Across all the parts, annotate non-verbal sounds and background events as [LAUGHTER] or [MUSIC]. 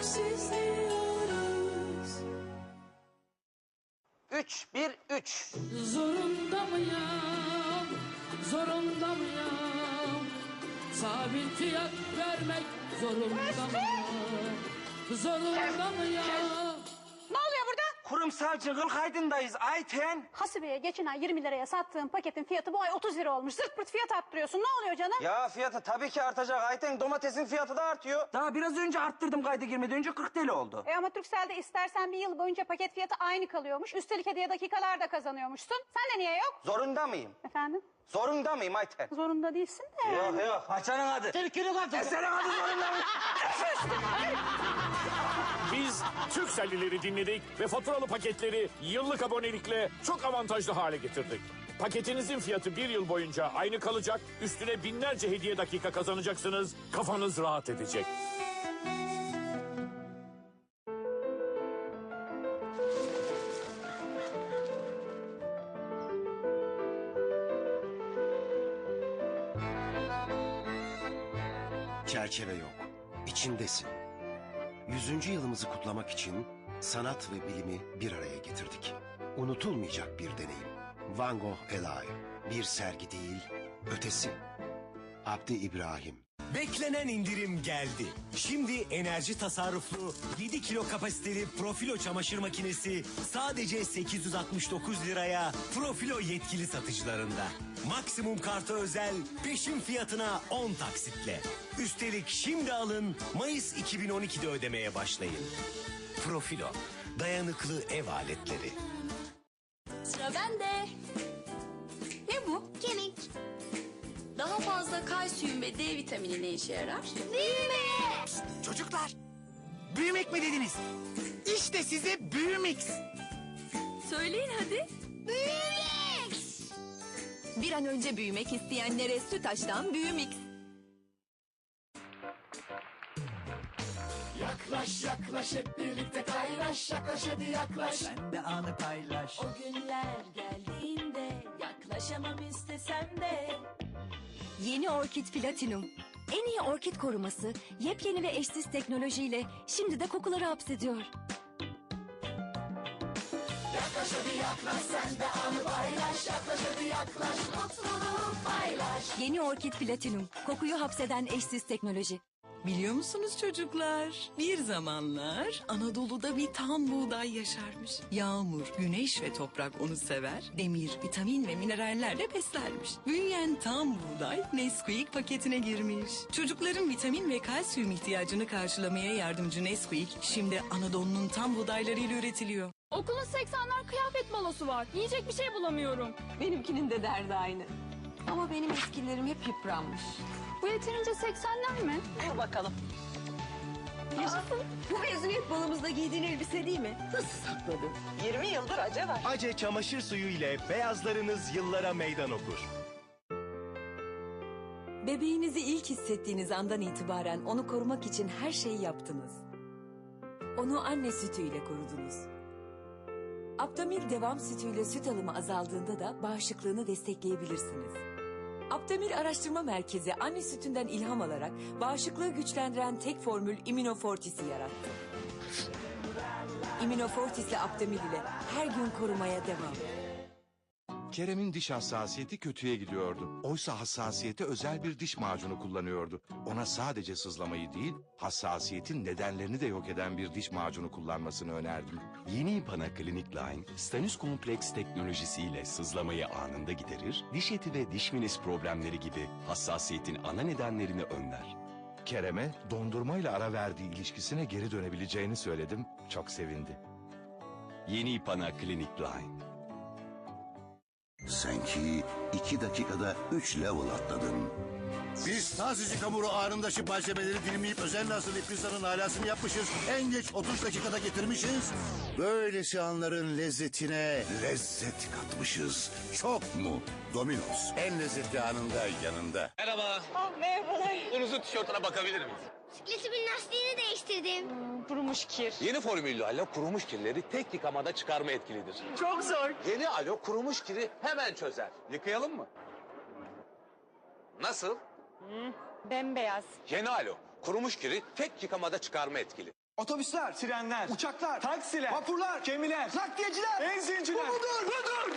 öksüzlüyoruz 3 1 3. Zorunda mıyım? Zorunda mıyım? Sabit fiyat vermek zorunda mıyım? Zorunda mıyım? Kurumsal cıgıl kaydındayız Ayten. Hasibe'ye geçen ay 20 liraya sattığım paketin fiyatı bu ay 30 lira olmuş. Zırt pırt fiyat arttırıyorsun. Ne oluyor canım? Ya fiyatı tabii ki artacak Ayten. Domatesin fiyatı da artıyor. Daha biraz önce arttırdım kayda girmeden önce 40 TL oldu. E ama Turkcell'de istersen bir yıl boyunca paket fiyatı aynı kalıyormuş. Üstelik hediye dakikalar da kazanıyormuşsun. Sen de niye yok? Zorunda mıyım? Efendim? Zorunda mıyım Ayten? Zorunda değilsin de. Yok yok. Paçanın adı. Türkünün adı. Eserin adı zorunda mıyım? [LAUGHS] Biz Türkcellileri dinledik ve faturalı paketleri yıllık abonelikle çok avantajlı hale getirdik. Paketinizin fiyatı bir yıl boyunca aynı kalacak, üstüne binlerce hediye dakika kazanacaksınız, kafanız rahat edecek. Çerçeve yok. İçindesin. Yüzüncü yılımızı kutlamak için sanat ve bilimi bir araya getirdik. Unutulmayacak bir deneyim. Van Gogh Alive. Bir sergi değil, ötesi. Abdi İbrahim. Beklenen indirim geldi. Şimdi enerji tasarruflu 7 kilo kapasiteli Profilo çamaşır makinesi sadece 869 liraya Profilo yetkili satıcılarında. Maksimum kartı özel peşin fiyatına 10 taksitle. Üstelik şimdi alın Mayıs 2012'de ödemeye başlayın. Profilo dayanıklı ev aletleri. Sıra bende. Ve D vitamini ne işe yarar? Büyüme. Çocuklar, büyümek mi dediniz? İşte size büyümix. Söyleyin hadi. Büyümek. Bir an önce büyümek isteyenlere Sütaş'tan Büyümix. Yaklaş yaklaş hep birlikte kaynaş yaklaş hadi yaklaş. Sen de anı paylaş. O günler geldiğinde yaklaşamam istesem de. Yeni Orkid Platinum. En iyi orkid koruması, yepyeni ve eşsiz teknolojiyle şimdi de kokuları hapsediyor. Yaklaş hadi yaklaş sen de anı paylaş yaklaş hadi yaklaş. Mutluluğu paylaş. Yeni Orkid Platinum. Kokuyu hapseden eşsiz teknoloji. Biliyor musunuz çocuklar? Bir zamanlar Anadolu'da bir tam buğday yaşarmış. Yağmur, güneş ve toprak onu sever. Demir, vitamin ve minerallerle beslermiş. Büyüyen tam buğday Nesquik paketine girmiş. Çocukların vitamin ve kalsiyum ihtiyacını karşılamaya yardımcı Nesquik şimdi Anadolu'nun tam buğdaylarıyla üretiliyor. Okulun 80'ler kıyafet balosu var. Yiyecek bir şey bulamıyorum. Benimkinin de derdi aynı. Ama benim eskilerim hep yıpranmış. Bu yeterince 80'ler mi? Dur bakalım. Bu mezuniyet balımızda giydiğin elbise değil mi? Nasıl sakladın? 20 yıldır acı var. Ace çamaşır suyu ile beyazlarınız yıllara meydan okur. Bebeğinizi ilk hissettiğiniz andan itibaren onu korumak için her şeyi yaptınız. Onu anne sütüyle korudunuz. Aptamil devam sütüyle süt alımı azaldığında da bağışıklığını destekleyebilirsiniz. Aptamil Araştırma Merkezi anne sütünden ilham alarak bağışıklığı güçlendiren tek formül İminofortis'i yarattı. İminofortis'le Aptamil ile her gün korumaya devam. Kerem'in diş hassasiyeti kötüye gidiyordu. Oysa hassasiyete özel bir diş macunu kullanıyordu. Ona sadece sızlamayı değil, hassasiyetin nedenlerini de yok eden bir diş macunu kullanmasını önerdim. Yeni Impana Clinic Line, Stanus Complex teknolojisiyle sızlamayı anında giderir, diş eti ve diş minis problemleri gibi hassasiyetin ana nedenlerini önler. Kerem'e dondurmayla ara verdiği ilişkisine geri dönebileceğini söyledim. Çok sevindi. Yeni Impana Clinic Line. Sanki iki dakikada üç level atladın. Biz tazecik hamuru anında şıp malzemeleri dilimleyip özenle hazırlayıp pizzanın alasını yapmışız. En geç 30 dakikada getirmişiz. Böylesi anların lezzetine lezzet katmışız. Çok mu? Domino's en lezzetli anında yanında. Merhaba. Oh, merhabalar. Unuzun tişörtüne bakabilir miyiz? Bisikletimin lastiğini değiştirdim. kurumuş kir. Yeni formüllü alo kurumuş kirleri tek yıkamada çıkarma etkilidir. Çok zor. Yeni alo kurumuş kiri hemen çözer. Yıkayalım mı? Nasıl? Bembeyaz. Yeni alo kurumuş kiri tek yıkamada çıkarma etkili. Otobüsler, trenler, uçaklar, taksiler, vapurlar, gemiler, nakliyeciler, benzinciler. Bu budur, budur.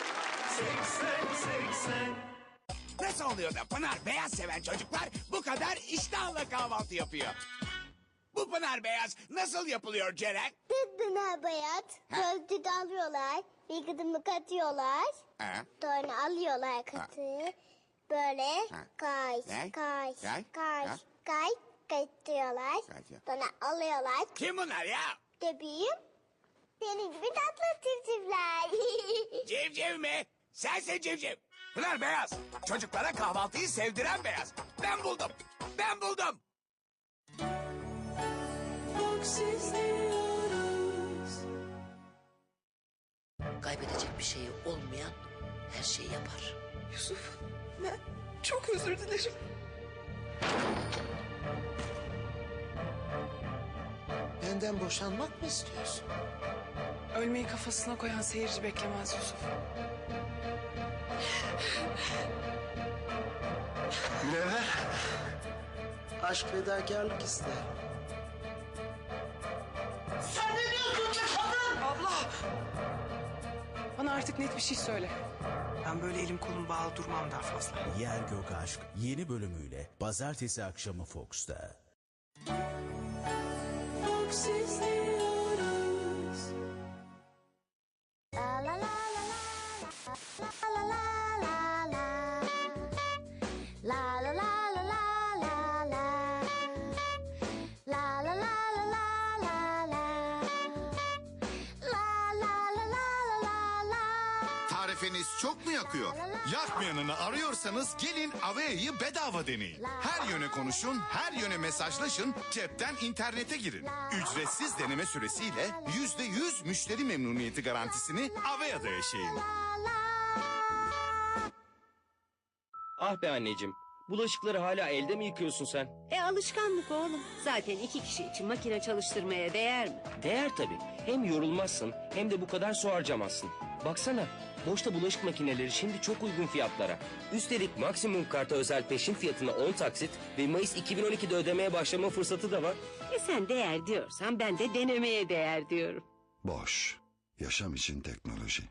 Nasıl oluyor da Pınar beyaz seven çocuklar bu kadar iştahla kahvaltı yapıyor? Bu Pınar beyaz nasıl yapılıyor Ceren? Pınar bayat. Gözlük alıyorlar. Bir gıdımı katıyorlar. Ha? Sonra alıyorlar katı. Böyle Ha. kay, Ne? kay, Kay? kay, Ha? kay, katıyorlar. Katıyor. Sonra alıyorlar. Kim bunlar ya? Bebeğim. Senin gibi tatlı civcivler. [LAUGHS] Civciv mi? Sensin civciv. Pınar beyaz. Çocuklara kahvaltıyı sevdiren beyaz. Ben buldum. Ben buldum. Kaybedecek bir şeyi olmayan her şeyi yapar. Yusuf ben çok özür dilerim. Benden boşanmak mı istiyorsun? Ölmeyi kafasına koyan seyirci beklemez Yusuf. Münevver. Aşk fedakarlık ister. Bana artık net bir şey söyle. Ben böyle elim kolum bağlı durmam daha fazla. Yer Gök Aşk yeni bölümüyle pazartesi akşamı Fox'ta. La la Tarifiniz çok mu yakıyor? Yakmayanını arıyorsanız gelin Avea'yı bedava deneyin. Her yöne konuşun, her yöne mesajlaşın, cepten internete girin. Ücretsiz deneme süresiyle yüzde yüz müşteri memnuniyeti garantisini Avea'da yaşayın. Ah be anneciğim. Bulaşıkları hala elde mi yıkıyorsun sen? E alışkanlık oğlum. Zaten iki kişi için makine çalıştırmaya değer mi? Değer tabii. Hem yorulmazsın hem de bu kadar su harcamazsın. Baksana. Boşta bulaşık makineleri şimdi çok uygun fiyatlara. Üstelik maksimum karta özel peşin fiyatına 10 taksit ve Mayıs 2012'de ödemeye başlama fırsatı da var. E sen değer diyorsan ben de denemeye değer diyorum. Boş. Yaşam için teknoloji.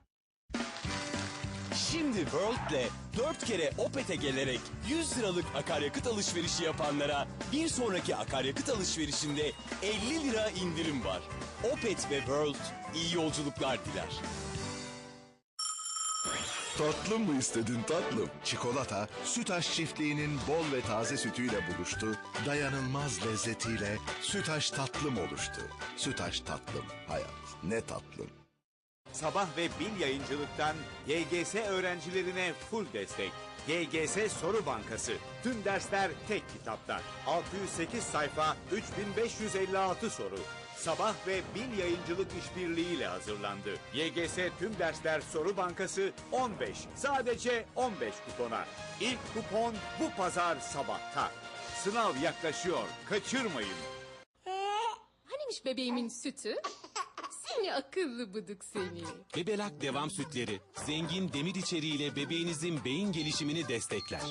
Şimdi World'le 4 kere Opet'e gelerek 100 liralık akaryakıt alışverişi yapanlara bir sonraki akaryakıt alışverişinde 50 lira indirim var. Opet ve World iyi yolculuklar diler. Tatlım mı istedin tatlım? Çikolata, Sütaş çiftliğinin bol ve taze sütüyle buluştu. Dayanılmaz lezzetiyle Sütaş tatlım oluştu. Sütaş tatlım, hayat ne tatlım. Sabah ve Bil Yayıncılık'tan YGS öğrencilerine full destek. YGS Soru Bankası. Tüm dersler tek kitapta. 608 sayfa, 3556 soru. Sabah ve Bil Yayıncılık işbirliğiyle hazırlandı. YGS Tüm Dersler Soru Bankası 15. Sadece 15 kupona. İlk kupon bu pazar sabahta. Sınav yaklaşıyor. Kaçırmayın. Hanimiş bebeğimin sütü? Seni akıllı bıdık seni. Bebelak devam sütleri zengin demir içeriğiyle bebeğinizin beyin gelişimini destekler.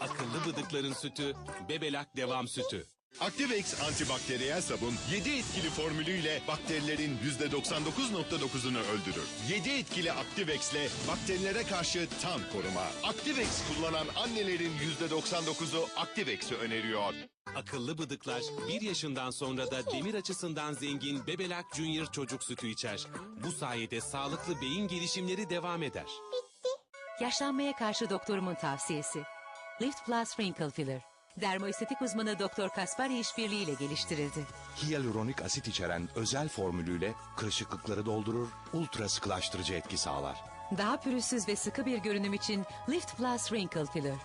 Akıllı bıdıkların sütü Bebelak devam sütü. Activex antibakteriyel sabun 7 etkili formülüyle bakterilerin %99.9'unu öldürür. 7 etkili Activex'le bakterilere karşı tam koruma. Activex kullanan annelerin %99'u Activex'i öneriyor. Akıllı bıdıklar 1 yaşından sonra da demir açısından zengin Bebelak Junior çocuk sütü içer. Bu sayede sağlıklı beyin gelişimleri devam eder. Yaşlanmaya karşı doktorumun tavsiyesi. Lift Plus Wrinkle Filler. Dermoestetik uzmanı Doktor Kaspari işbirliğiyle geliştirildi. Hyaluronik asit içeren özel formülüyle kırışıklıkları doldurur, ultra sıkılaştırıcı etki sağlar. Daha pürüzsüz ve sıkı bir görünüm için Lift Plus Wrinkle Filler.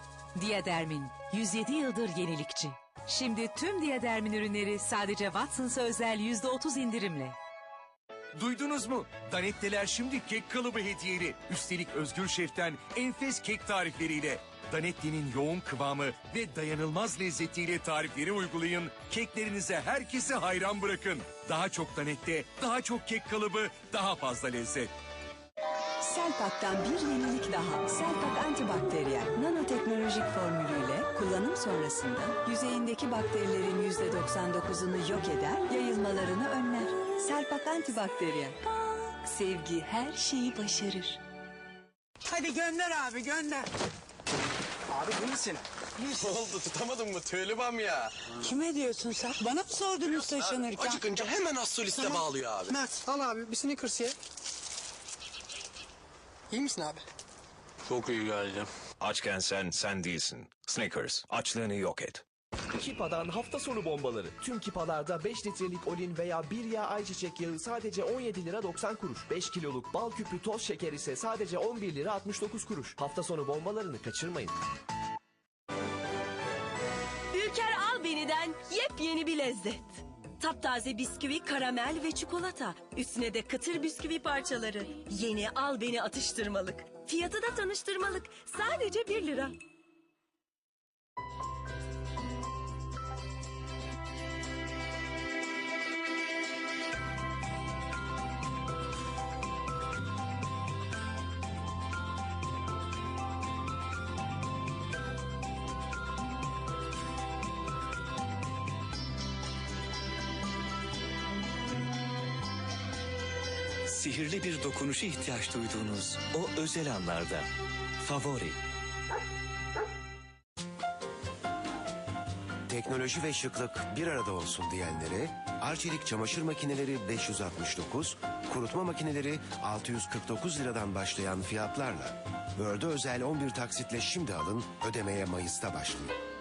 Diadermin. 107 yıldır yenilikçi. Şimdi tüm Diadermin ürünleri sadece Watson's'a özel %30 indirimle. Duydunuz mu? Danetteler şimdi kek kalıbı hediyeli. Üstelik Özgür Şef'ten enfes kek tarifleriyle. Danetti'nin yoğun kıvamı ve dayanılmaz lezzetiyle tarifleri uygulayın. Keklerinize herkesi hayran bırakın. Daha çok Danette, daha çok kek kalıbı, daha fazla lezzet. Selpak'tan bir yenilik daha. Selpak antibakteriyel nanoteknolojik formülüyle kullanım sonrasında yüzeyindeki bakterilerin %99'unu yok eder, yayılmalarını önler. Selpak antibakteriyel. Sevgi her şeyi başarır. Hadi gönder abi gönder. Abi iyi misin? Ne oldu tutamadın mı Tölübam ya? Kime diyorsun sen? Bana mı sordunuz taşınırken? Acıkınca hemen astroliste bağlıyor abi. Mert al abi bir Snickers ye. İyi misin abi? Çok iyi geldi. Açken sen, sen değilsin. Snickers, açlığını yok et. Kipa'dan hafta sonu bombaları. Tüm Kipa'larda 5 litrelik olin veya 1 yağ ayçiçek yağı sadece 17 lira 90 kuruş. 5 kiloluk bal küpü toz şeker ise sadece 11 lira 69 kuruş. Hafta sonu bombalarını kaçırmayın. Ülker Al Beni'den yepyeni bir lezzet. Taptaze bisküvi, karamel ve çikolata. Üstüne de kıtır bisküvi parçaları. Yeni Al Beni atıştırmalık. Fiyatı da tanıştırmalık. Sadece 1 lira. Sihirli bir dokunuşa ihtiyaç duyduğunuz o özel anlarda. Favori. Teknoloji ve şıklık bir arada olsun diyenlere Arçelik çamaşır makineleri 569, kurutma makineleri 649 liradan başlayan fiyatlarla Word'e özel 11 taksitle şimdi alın, ödemeye Mayıs'ta başlayın.